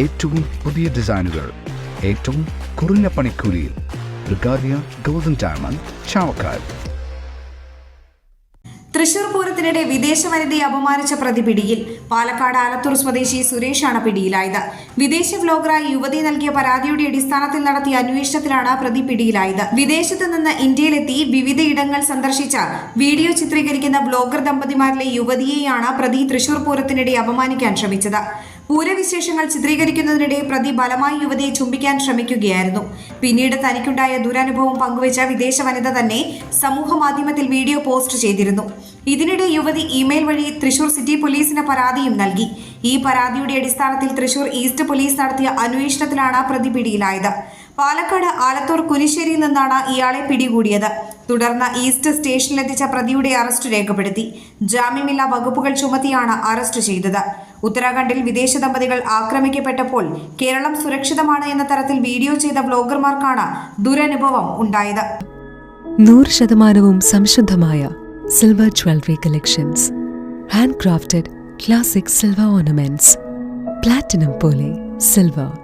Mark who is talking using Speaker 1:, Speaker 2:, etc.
Speaker 1: ഏറ്റവും പുതിയ ഡിസൈനുകൾ ഏറ്റവും കുറഞ്ഞ പണിക്കൂലിയിൽ. ബ്രിഗാദിയ ഗോൾഡൻ ഡയമണ്ട് ചാവക്കാൽ
Speaker 2: തൃശൂർ പൂരത്തിനിടെ വിദേശ വനിതയെ അപമാനിച്ച പ്രതി പിടിയിൽ. പാലക്കാട് ആലത്തൂർ സ്വദേശി സുരേഷാണ് പിടിയിലായത്. വിദേശ വ്ലോഗറായി യുവതി നൽകിയ പരാതിയുടെ അടിസ്ഥാനത്തിൽ നടത്തിയ അന്വേഷണത്തിലാണ് പ്രതി പിടിയിലായത്. വിദേശത്തു നിന്ന് ഇന്ത്യയിലെത്തി വിവിധയിടങ്ങൾ സന്ദർശിച്ച വീഡിയോ ചിത്രീകരിക്കുന്ന ബ്ലോഗർ ദമ്പതിമാരിലെ യുവതിയെയാണ് പ്രതി തൃശൂർ പൂരത്തിനിടെ അപമാനിക്കാൻ ശ്രമിച്ചത്. പൂരവിശേഷങ്ങൾ ചിത്രീകരിക്കുന്നതിനിടെ പ്രതി ബലമായി യുവതിയെ ചുംബിക്കാൻ ശ്രമിക്കുകയായിരുന്നു. പിന്നീട് തനിക്കുണ്ടായ ദുരനുഭവം പങ്കുവച്ച വിദേശ വനിത തന്നെ സമൂഹ മാധ്യമത്തിൽ വീഡിയോ പോസ്റ്റ് ചെയ്തിരുന്നു. ഇതിനിടെ യുവതി ഇമെയിൽ വഴി തൃശൂർ സിറ്റി പോലീസിന് പരാതിയും നൽകി. ഈ പരാതിയുടെ അടിസ്ഥാനത്തിൽ തൃശൂർ ഈസ്റ്റ് പോലീസ് നടത്തിയ അന്വേഷണത്തിലാണ് പ്രതി പിടിയിലായത്. പാലക്കാട് ആലത്തൂർ കുനിശ്ശേരിയിൽ നിന്നാണ് ഇയാളെ പിടികൂടിയത്. തുടർന്ന് ഈസ്റ്റ് സ്റ്റേഷനിലെത്തിച്ച പ്രതിയുടെ അറസ്റ്റ് രേഖപ്പെടുത്തി. ജാമ്യമില്ലാ വകുപ്പുകൾ ചുമത്തിയാണ് അറസ്റ്റ് ചെയ്തത്. ഉത്തരാഖണ്ഡിൽ വിദേശ ദമ്പതികൾ ആക്രമിക്കപ്പെട്ടപ്പോൾ കേരളം സുരക്ഷിതമാണ് എന്ന തരത്തിൽ വീഡിയോ ചെയ്ത ബ്ലോഗർമാർക്കാണ് ദുരനുഭവം ഉണ്ടായത്.
Speaker 3: നൂറ് ശതമാനവും സംശുദ്ധമായ silver jewellery collections hand crafted classic silver ornaments platinum പോലെ silver